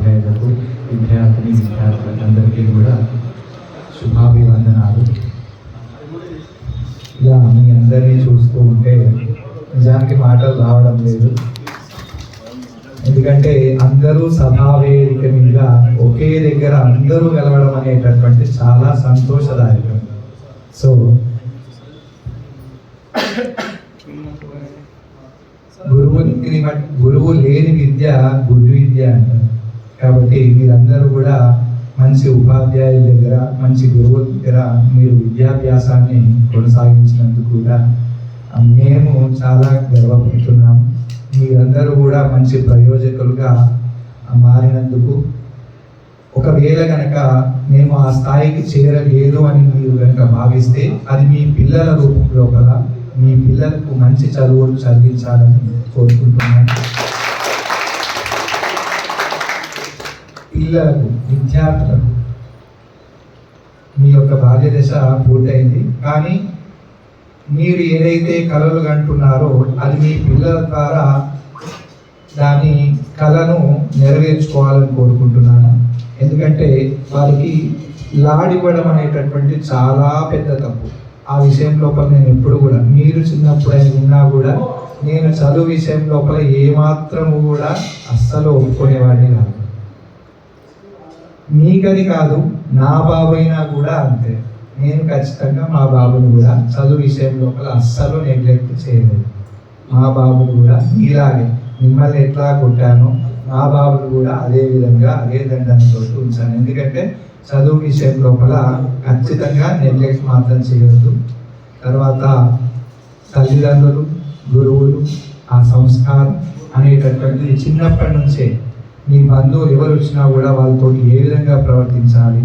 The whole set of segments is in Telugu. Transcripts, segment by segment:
ఉపాధ్యాయులకు విద్యార్థిని విద్యార్థులందరికీ కూడా శుభాభివందనాలు. ఇలా మీ అందరినీ చూస్తూ ఉంటే నిజానికి మాటలు రావడం లేదు. ఎందుకంటే అందరూ సభావేదిక మీద ఒకే దగ్గర అందరూ కలవడం అనేటటువంటి చాలా సంతోషదాయకం. సో గురువుని బట్టి గురువు లేని విద్య గురు విద్య అంటారు. కాబట్టి మీరందరూ కూడా మంచి ఉపాధ్యాయుల దగ్గర మంచి గురువుల దగ్గర మీరు విద్యాభ్యాసాన్ని కొనసాగించినందుకు కూడా మేము చాలా గర్వపడుతున్నాం. మీరందరూ కూడా మంచి ప్రయోజకులుగా మారినందుకు. ఒకవేళ కనుక మేము ఆ స్థాయికి చేరలేదు అని మీరు కనుక భావిస్తే అది మీ పిల్లల రూపంలో కల మీ పిల్లలకు మంచి చదువులు చదివించాలని కోరుకుంటున్నాను పిల్లలకు విద్యార్థులకు మీ యొక్క బాల్య దశ పూర్తయింది. కానీ మీరు ఏదైతే కళలు కంటున్నారో అది మీ పిల్లల ద్వారా దాని కళను నెరవేర్చుకోవాలని కోరుకుంటున్నాను. ఎందుకంటే వారికి లాడివ్వడం అనేటటువంటి చాలా పెద్ద తప్పు. ఆ విషయం లోపల నేను ఎప్పుడు కూడా మీరు చిన్నప్పుడు అయినా ఉన్నా కూడా నేను చదువు విషయం లోపల ఏమాత్రము కూడా అస్సలు ఒప్పుకునేవాడిని కాదు. మీకని కాదు నా బాబు అయినా కూడా అంతే. నేను ఖచ్చితంగా మా బాబుని కూడా చదువు విషయం లోపల అస్సలు నెగ్లెక్ట్ చేయలేదు. మా బాబుని కూడా మీలాగే మిమ్మల్ని ఎట్లా కొట్టానో మా బాబుని కూడా అదే విధంగా అదే దండంతో ఉంచాను. ఎందుకంటే చదువు విషయం లోపల ఖచ్చితంగా నెగ్లెక్ట్ మాత్రం చేయొద్దు. తర్వాత తల్లిదండ్రులు గురువులు ఆ సంస్కారం అనేటటువంటిది చిన్నప్పటి నుంచే మీ బంధువులు ఎవరు వచ్చినా కూడా వాళ్ళతో ఏ విధంగా ప్రవర్తించాలి?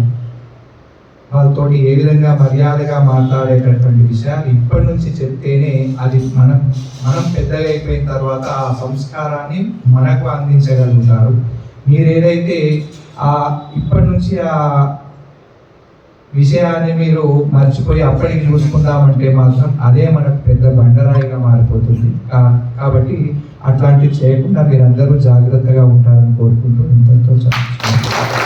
వాళ్ళతో ఏ విధంగా మర్యాదగా మాట్లాడేటటువంటి విషయాలు ఇప్పటి నుంచి చెప్తేనే అది మనం మనం పెద్దగా అయిపోయిన తర్వాత ఆ సంస్కారాన్ని మనకు అందించగలుగుతారు. మీరు ఏదైతే ఆ ఇప్పటి నుంచి ఆ విషయాన్ని మీరు మర్చిపోయి అప్పటికి చూసుకుందామంటే మాత్రం అదే మనకు పెద్ద బండరాయిగా మారిపోతుంది. కాబట్టి అట్లాంటివి చేయకుండా మీరందరూ జాగ్రత్తగా ఉంటారని కోరుకుంటూ ఇంతతో చాలా